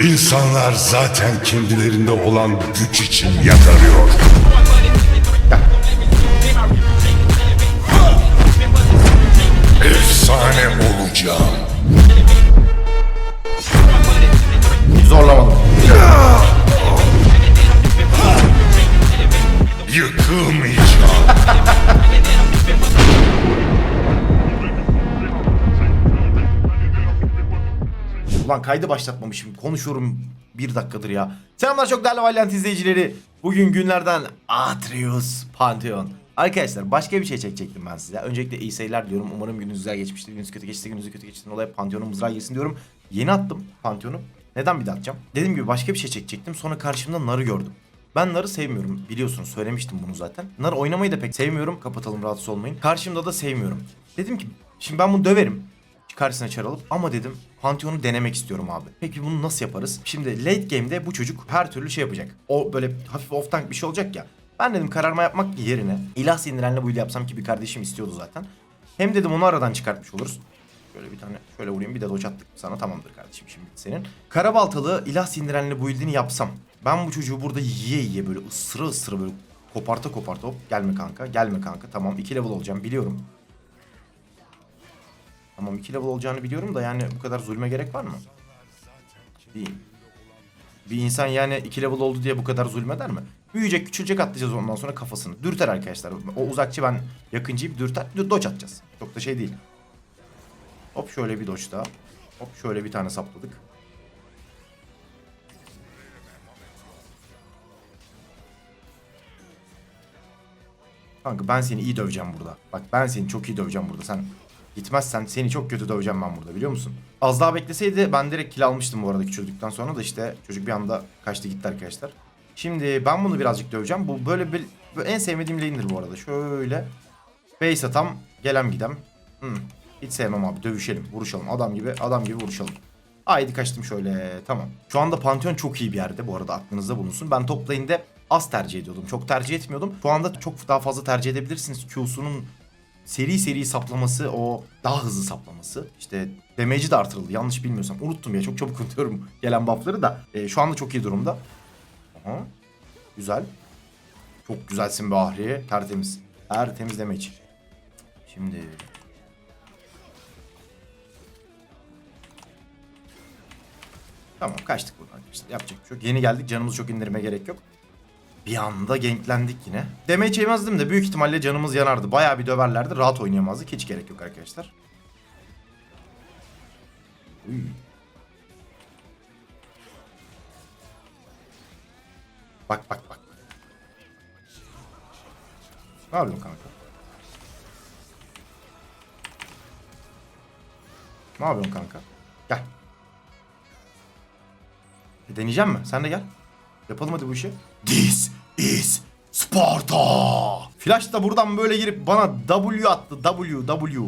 İnsanlar zaten kendilerinde olan güç için yakarıyor. Efsane olacağım. Zorlamadım. Yıkılmayacağım. Ulan kaydı başlatmamışım. Konuşuyorum bir dakikadır ya. Selamlar çok değerli Valiant izleyicileri. Bugün günlerden Atreus Pantheon. Arkadaşlar başka bir şey çekecektim ben size. Öncelikle iyi seyirler diliyorum. Umarım gününüz güzel geçmiştir. Gününüz kötü geçti, gününüz kötü geçti. Olay Pantheon'un mızrağı yesin diyorum. Yeni attım Pantheon'u. Neden bir daha atacağım? Dediğim gibi başka bir şey çekecektim. Sonra karşımda Nar'ı gördüm. Ben Nar'ı sevmiyorum. Biliyorsunuz söylemiştim bunu zaten. Nar oynamayı da pek sevmiyorum. Kapatalım rahatsız olmayın. Karşımda da sevmiyorum. Dedim ki şimdi ben bunu döverim karşısına çar alıp ama dedim Pantheon'u denemek istiyorum abi. Peki bunu nasıl yaparız? Şimdi late game'de bu çocuk her türlü şey yapacak. O böyle hafif off tank bir şey olacak ya. Ben dedim kararma yapmak yerine ilah sindirenle bu yapsam ki bir kardeşim istiyordu zaten. Hem dedim onu aradan çıkartmış oluruz. Şöyle bir tane şöyle vurayım bir de doç attık sana tamamdır kardeşim şimdi senin. Karabaltalı ilah sindirenle bu ildini yapsam. Ben bu çocuğu burada yiye yiye böyle ısıra ısıra böyle koparta koparta hop gelme kanka gelme kanka tamam 2 level olacağım biliyorum. Tamam 2 level olacağını biliyorum da yani bu kadar zulme gerek var mı? Değil. Bir insan yani 2 level oldu diye bu kadar zulmeder mi? Büyüyecek küçülecek atlayacağız ondan sonra kafasını. Dürter arkadaşlar. O uzakçı ben yakıncıyım dürter. Dö- Doç atacağız. Çok da şey değil. Hop şöyle bir doç daha. Hop şöyle bir tane sapladık. Kanka ben seni iyi döveceğim burada. Bak ben seni çok iyi döveceğim burada. Sen gitmezsen seni çok kötü döveceğim ben burada biliyor musun? Az daha bekleseydi ben direkt kill almıştım bu arada küçüldükten sonra da işte çocuk bir anda kaçtı gitti arkadaşlar. Şimdi ben bunu birazcık döveceğim. Bu böyle bir böyle en sevmediğim lane'dir bu arada. Şöyle base atam gelem gidem. Hmm. Hiç sevmem abi dövüşelim vuruşalım adam gibi adam gibi vuruşalım. Haydi kaçtım şöyle tamam. Şu anda Pantheon çok iyi bir yerde bu arada aklınızda bulunsun. Ben top lane'de az tercih ediyordum. Çok tercih etmiyordum. Şu anda çok daha fazla tercih edebilirsiniz. Q'sunun seri seri saplaması, o daha hızlı saplaması. İşte damage'i de artırıldı yanlış bilmiyorsam. Unuttum ya çok çabuk unutuyorum gelen buff'ları da. E, şu anda çok iyi durumda. Aha. Güzel. Çok güzelsin be Ahri. Tertemiz. Tertemiz damage. Şimdi... Tamam kaçtık buradan arkadaşlar. Yapacak bir şey yok. Yeni geldik canımız çok indirme gerek yok. Bir anda ganklendik yine. Damage yemezdim de büyük ihtimalle canımız yanardı. Bayağı bir döverlerdi. Rahat oynayamazdık. Hiç gerek yok arkadaşlar. Uy. Bak bak bak. Ne yapıyorsun kanka? Ne yapıyorsun kanka? Gel. E, deneyeceğim mi? Sen de gel. Yapalım hadi bu işi. This is Sparta. Flash da buradan böyle girip bana W attı. W, W.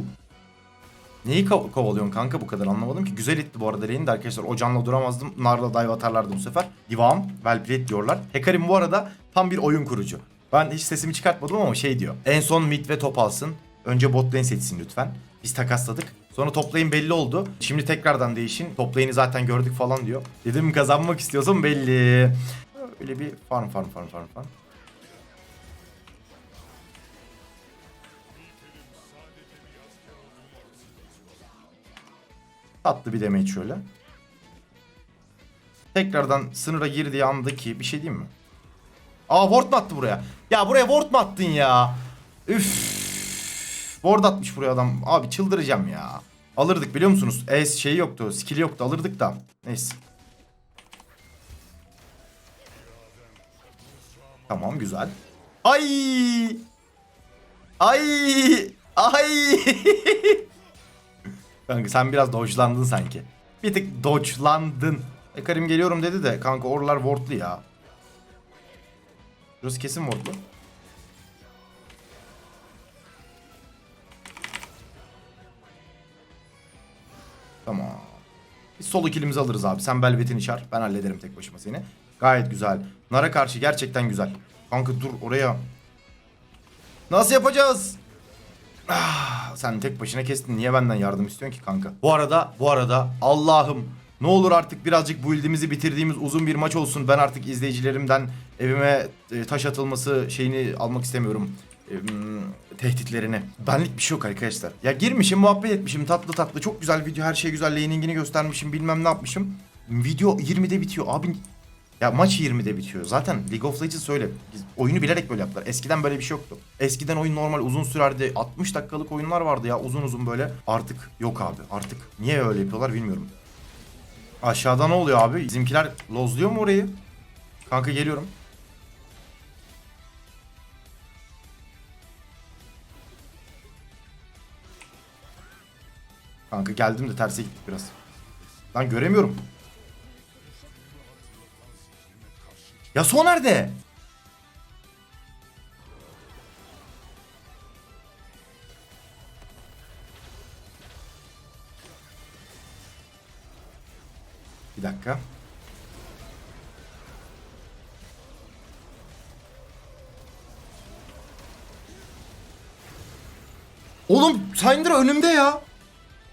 Neyi ko- kovalıyorsun kanka bu kadar anlamadım ki. Güzel itti bu arada lane'i de arkadaşlar. O canla duramazdım. Narla dive atarlardı bu sefer. Divam, well diyorlar. Hekarim bu arada tam bir oyun kurucu. Ben hiç sesimi çıkartmadım ama şey diyor. En son mid ve top alsın. Önce bot lane seçsin lütfen. Biz takasladık. Sonra top lane belli oldu. Şimdi tekrardan değişin. Top lane'i zaten gördük falan diyor. Dedim kazanmak istiyorsun belli. Öyle bir farm farm farm farm farm. Tatlı bir damage şöyle. Tekrardan sınıra girdiği andaki bir şey diyeyim mi? Aa ward mu attı buraya? Ya buraya ward mu attın ya? Üf. Ward atmış buraya adam. Abi çıldıracağım ya. Alırdık biliyor musunuz? E şey yoktu, skill yoktu. Alırdık da. Neyse. Tamam güzel. Ay! Ay! Ay! kanka sen biraz dodge'landın sanki. Bir tık dodge'landın. E Karim geliyorum dedi de kanka oralar wardlu ya. Burası kesin wardlu. Tamam. Biz solo killimizi alırız abi. Sen Belvet'ini çağır. Ben hallederim tek başıma seni. Gayet güzel. Nara karşı gerçekten güzel. Kanka dur oraya. Nasıl yapacağız? Ah, sen tek başına kestin. Niye benden yardım istiyorsun ki kanka? Bu arada, bu arada Allah'ım Ne olur artık birazcık build'imizi bitirdiğimiz uzun bir maç olsun. Ben artık izleyicilerimden evime e, taş atılması şeyini almak istemiyorum. Tehditlerini. Benlik bir şey yok arkadaşlar. Ya girmişim muhabbet etmişim tatlı tatlı çok güzel video her şey güzel laningini göstermişim bilmem ne yapmışım. Video 20'de bitiyor abi. Ya maç 20'de bitiyor. Zaten League of Legends öyle. Oyunu bilerek böyle yaptılar. Eskiden böyle bir şey yoktu. Eskiden oyun normal uzun sürerdi. 60 dakikalık oyunlar vardı ya uzun uzun böyle. Artık yok abi. Artık niye öyle yapıyorlar bilmiyorum. Aşağıda ne oluyor abi? Bizimkiler lozluyor mu orayı? Kanka geliyorum. Kanka geldim de terse gittik biraz. Lan göremiyorum. Ya son nerede? Bir dakika. Oğlum Syndra önümde ya.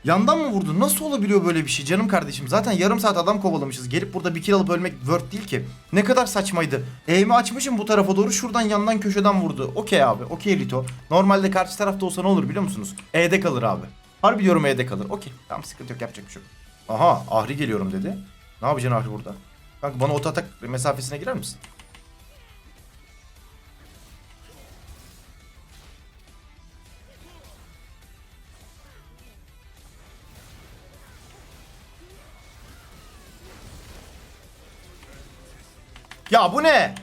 Yandan mı vurdun? Nasıl olabiliyor böyle bir şey canım kardeşim? Zaten yarım saat adam kovalamışız. Gelip burada bir kill alıp ölmek word değil ki. Ne kadar saçmaydı. Eğimi açmışım bu tarafa doğru şuradan yandan köşeden vurdu. Okey abi. Okey Lito. Normalde karşı tarafta olsa ne olur biliyor musunuz? E'de kalır abi. Harbi diyorum E'de kalır. Okey. Tamam sıkıntı yok yapacak bir şey yok. Aha Ahri geliyorum dedi. Ne yapacaksın Ahri burada? Kanka bana oto atak mesafesine girer misin? Ya bu ne?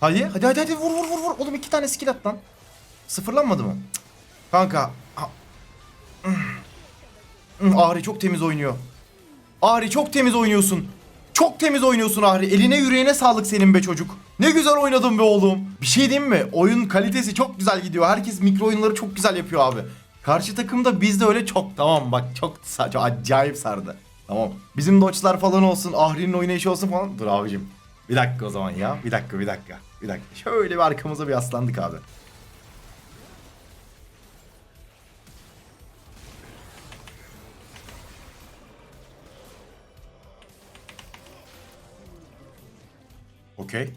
Hadi hadi hadi hadi vur vur vur vur. Oğlum iki tane skill at lan. Sıfırlanmadı mı? Kanka. Hmm, Ahri çok temiz oynuyor. Ahri çok temiz oynuyorsun. Çok temiz oynuyorsun Ahri. Eline yüreğine sağlık senin be çocuk. Ne güzel oynadın be oğlum. Bir şey diyeyim mi? Oyun kalitesi çok güzel gidiyor. Herkes mikro oyunları çok güzel yapıyor abi. Karşı takımda bizde öyle çok tamam bak çok, çok acayip sardı. Tamam. Bizim doçlar falan olsun, Ahri'nin oynayışı olsun falan. Dur abicim. Bir dakika o zaman ya. Bir dakika, bir dakika. Bir dakika. Şöyle bir arkamıza bir aslandık abi. Okey.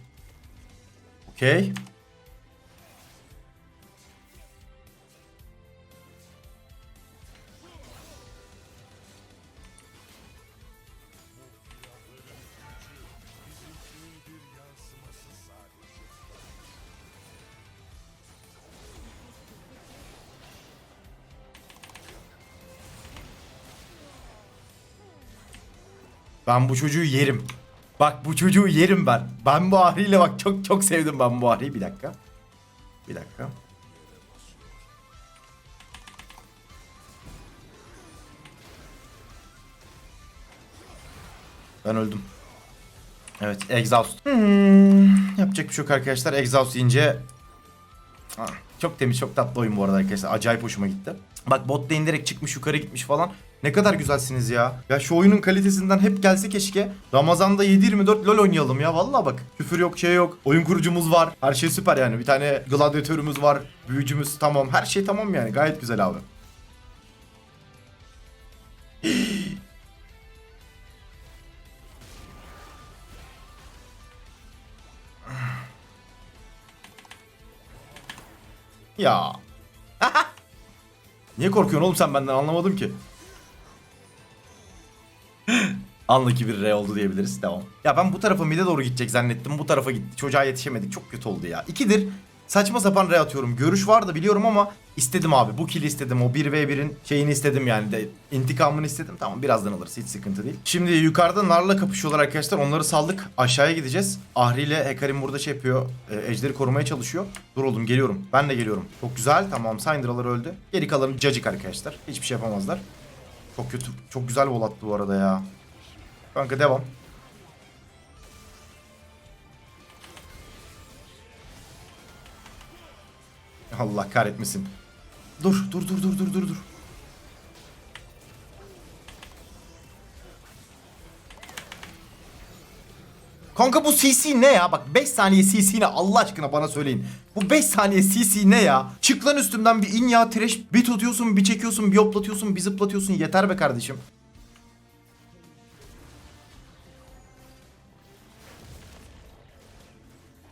Okey. Ben bu çocuğu yerim. Bak bu çocuğu yerim ben. Ben bu Ahri'yle bak çok çok sevdim ben bu Ahri'yi. Bir dakika. Bir dakika. Ben öldüm. Evet, exhaust. Hmm, yapacak bir şey yok arkadaşlar. Exhaust ince Ah, çok temiz, çok tatlı oyun bu arada arkadaşlar. Acayip hoşuma gitti. Bak bot lane çıkmış yukarı gitmiş falan. Ne kadar güzelsiniz ya. Ya şu oyunun kalitesinden hep gelse keşke. Ramazan'da 7-24 LoL oynayalım ya. Vallahi bak. Küfür yok, şey yok. Oyun kurucumuz var. Her şey süper yani. Bir tane gladyatörümüz var. Büyücümüz tamam. Her şey tamam yani. Gayet güzel abi. Ya. Niye korkuyorsun oğlum sen benden anlamadım ki. Anlaki bir R oldu diyebiliriz. Devam. Ya ben bu tarafa mide doğru gidecek zannettim. Bu tarafa gitti. Çocuğa yetişemedik. Çok kötü oldu ya. İkidir saçma sapan R atıyorum. Görüş vardı biliyorum ama istedim abi. Bu kill'i istedim. O 1v1'in şeyini istedim yani. De, intikamını istedim. Tamam birazdan alırız. Hiç sıkıntı değil. Şimdi yukarıda Nar'la kapışıyorlar arkadaşlar. Onları saldık. Aşağıya gideceğiz. Ahri ile Hekarim burada şey yapıyor. E, ejderi korumaya çalışıyor. Dur oğlum geliyorum. Ben de geliyorum. Çok güzel. Tamam Syndra'lar öldü. Geri kalanı cacık arkadaşlar. Hiçbir şey yapamazlar. Çok kötü. Çok güzel vol attı bu arada ya. Kanka devam. Allah kahretmesin. Dur, dur, dur, dur, dur, dur, dur. Kanka bu CC ne ya? Bak 5 saniye CC ne Allah aşkına bana söyleyin. Bu 5 saniye CC ne ya? Çık lan üstümden bir in ya trash. Bir tutuyorsun bir çekiyorsun bir hoplatıyorsun bir zıplatıyorsun. Yeter be kardeşim.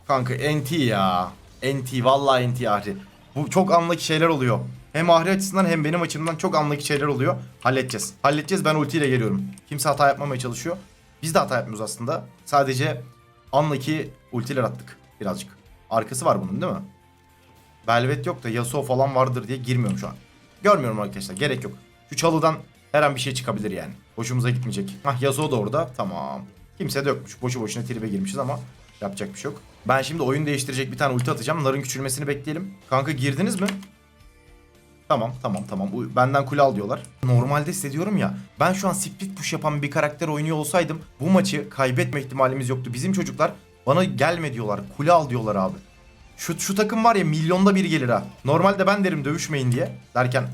Kanka NT ya. NT vallahi NT Ahri. Bu çok anlık şeyler oluyor. Hem Ahri açısından hem benim açımdan çok anlık şeyler oluyor. Halledeceğiz. Halledeceğiz ben ultiyle geliyorum. Kimse hata yapmamaya çalışıyor. Biz de hata yapmıyoruz aslında. Sadece anlaki ultiler attık birazcık. Arkası var bunun değil mi? Velvet yok da Yasuo falan vardır diye girmiyorum şu an. Görmüyorum arkadaşlar gerek yok. Şu çalıdan her an bir şey çıkabilir yani. Hoşumuza gitmeyecek. Hah Yasuo da orada. Tamam. Kimse de yokmuş. Boşu boşuna tribe girmişiz ama yapacak bir şey yok. Ben şimdi oyun değiştirecek bir tane ulti atacağım. Narın küçülmesini bekleyelim. Kanka girdiniz mi? Tamam tamam tamam. Bu- Benden kule al diyorlar. Normalde hissediyorum ya. Ben şu an split push yapan bir karakter oynuyor olsaydım bu maçı kaybetme ihtimalimiz yoktu. Bizim çocuklar bana gelme diyorlar. Kule al diyorlar abi. Şu, şu takım var ya milyonda bir gelir ha. Normalde ben derim dövüşmeyin diye. Derken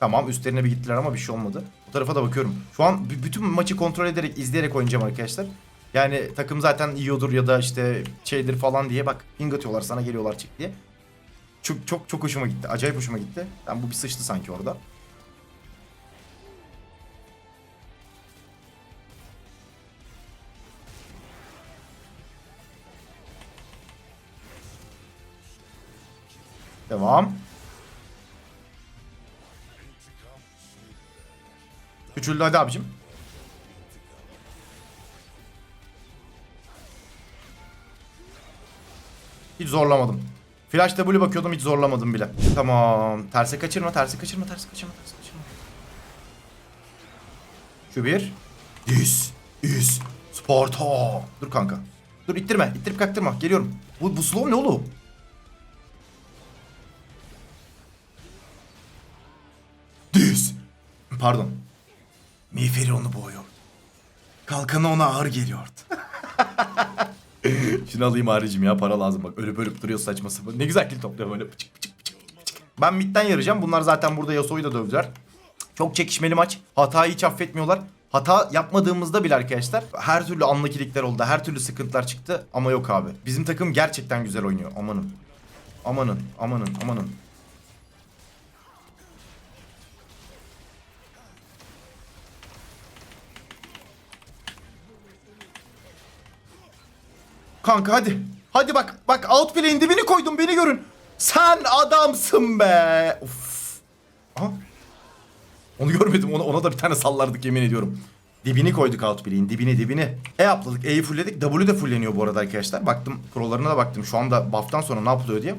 Tamam üstlerine bir gittiler ama bir şey olmadı. Bu tarafa da bakıyorum. Şu an bütün maçı kontrol ederek, izleyerek oynayacağım arkadaşlar. Yani takım zaten yiyordur ya da işte şeydir falan diye bak ping atıyorlar sana geliyorlar çık diye. Çok çok çok hoşuma gitti. Acayip hoşuma gitti. Ben bu bir sıçtı sanki orada. Devam. Küçüldü hadi abicim. Hiç zorlamadım. Flash W bakıyordum hiç zorlamadım bile. Tamam. Terse kaçırma, terse kaçırma, terse kaçırma, terse kaçırma. Şu bir. This is Sparta. Dur kanka. Dur ittirme, ittirip kaktırma. Geliyorum. Bu, bu slow ne oğlum? This. Pardon. Miğferi onu boğuyor. Kalkanı ona ağır geliyordu. Şunu alayım haricim ya para lazım bak ölüp ölüp duruyor saçma sapan. Ne güzel kill topluyor böyle pıçık pıçık pıçık pıçık. Ben midden yarayacağım. Bunlar zaten burada Yasuo'yu da dövdüler. Çok çekişmeli maç. Hatayı hiç affetmiyorlar. Hata yapmadığımızda bile arkadaşlar her türlü anlakilikler oldu. Her türlü sıkıntılar çıktı ama yok abi. Bizim takım gerçekten güzel oynuyor. Amanın. Amanın, amanın, amanın. Kanka hadi. Hadi bak. Bak outplay'in dibini koydum beni görün. Sen adamsın be. Of. Aha. Onu görmedim. Ona, ona da bir tane sallardık yemin ediyorum. Dibini koyduk outplay'in dibini dibini. E atladık. E'yi fullledik. W de fulleniyor bu arada arkadaşlar. Baktım scrolllarına da baktım. Şu anda buff'tan sonra ne yapılıyor diye.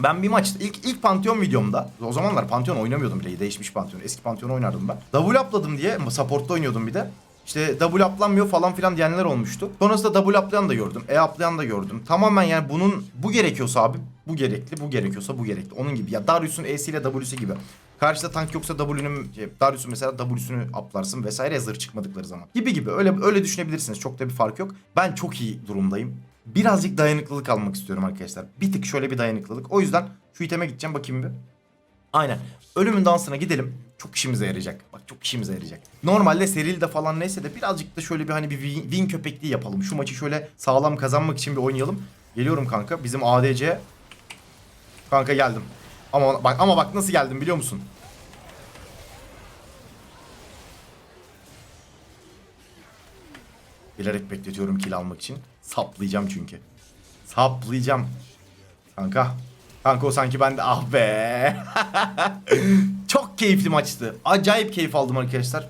Ben bir maçta ilk ilk Pantheon videomda o zamanlar Pantheon oynamıyordum bile değişmiş Pantheon eski Pantheon oynardım ben. W atladım diye support'ta oynuyordum bir de. İşte W atlanmıyor falan filan diyenler olmuştu. Sonrasında W atlayan da gördüm. E atlayan da gördüm. Tamamen yani bunun bu gerekiyorsa abi bu gerekli. Bu gerekiyorsa bu gerekli. Onun gibi. Ya Darius'un E'si ile W'si gibi. Karşıda tank yoksa W'nün şey, Darius'un mesela W'sünü aplarsın vesaire zırh çıkmadıkları zaman. Gibi gibi. Öyle öyle düşünebilirsiniz. Çok da bir fark yok. Ben çok iyi durumdayım. Birazcık dayanıklılık almak istiyorum arkadaşlar. Bir tık şöyle bir dayanıklılık. O yüzden şu iteme gideceğim bakayım bir. Aynen. Ölümün dansına gidelim. Çok işimize yarayacak. Çok işimize yarayacak. Normalde serilde falan neyse de birazcık da şöyle bir hani bir win, win köpekliği yapalım. Şu maçı şöyle sağlam kazanmak için bir oynayalım. Geliyorum kanka. Bizim ADC. Kanka geldim. Ama bak ama bak nasıl geldim biliyor musun? Bilerek bekletiyorum kill almak için. Saplayacağım çünkü. Saplayacağım. Kanka. Kanka o sanki ben de ah be. Çok keyifli maçtı. Acayip keyif aldım arkadaşlar.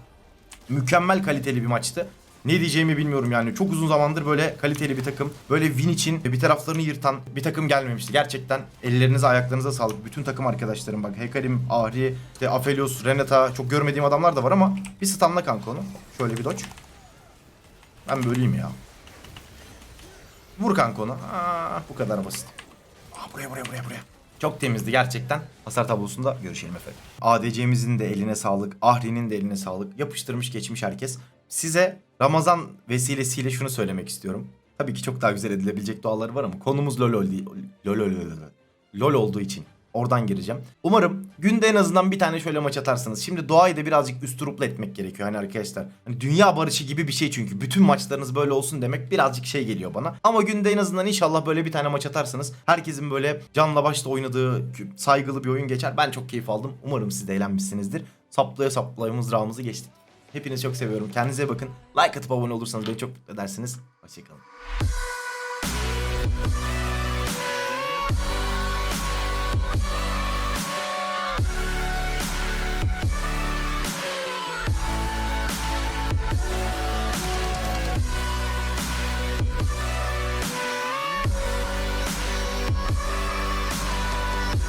Mükemmel kaliteli bir maçtı. Ne diyeceğimi bilmiyorum yani. Çok uzun zamandır böyle kaliteli bir takım. Böyle win için bir taraflarını yırtan bir takım gelmemişti. Gerçekten ellerinize ayaklarınıza sağlık. Bütün takım arkadaşlarım bak. Hekarim, Ahri, işte Aphelios, Renata çok görmediğim adamlar da var ama bir stunla kanka onu. Şöyle bir dodge. Ben böyleyim ya. Vur kanka onu. Aa, bu kadar basit. Buraya buraya buraya buraya. Çok temizdi gerçekten. Hasar tablosunda görüşelim efendim. ADC'mizin de eline sağlık. Ahri'nin de eline sağlık. Yapıştırmış geçmiş herkes. Size Ramazan vesilesiyle şunu söylemek istiyorum. Tabii ki çok daha güzel edilebilecek duaları var ama konumuz LoL, ol- LoL, LoL, LoL, LoL olduğu için. Oradan gireceğim. Umarım günde en azından bir tane şöyle maç atarsınız. Şimdi doğayı da birazcık üstüruplu etmek gerekiyor hani arkadaşlar. Hani dünya barışı gibi bir şey çünkü. Bütün maçlarınız böyle olsun demek birazcık şey geliyor bana. Ama günde en azından inşallah böyle bir tane maç atarsanız herkesin böyle canla başla oynadığı saygılı bir oyun geçer. Ben çok keyif aldım. Umarım siz de eğlenmişsinizdir. Saplaya saplaya mızrağımızı geçtik. Hepinizi çok seviyorum. Kendinize bakın. Like atıp abone olursanız beni çok mutlu edersiniz. Hoşçakalın.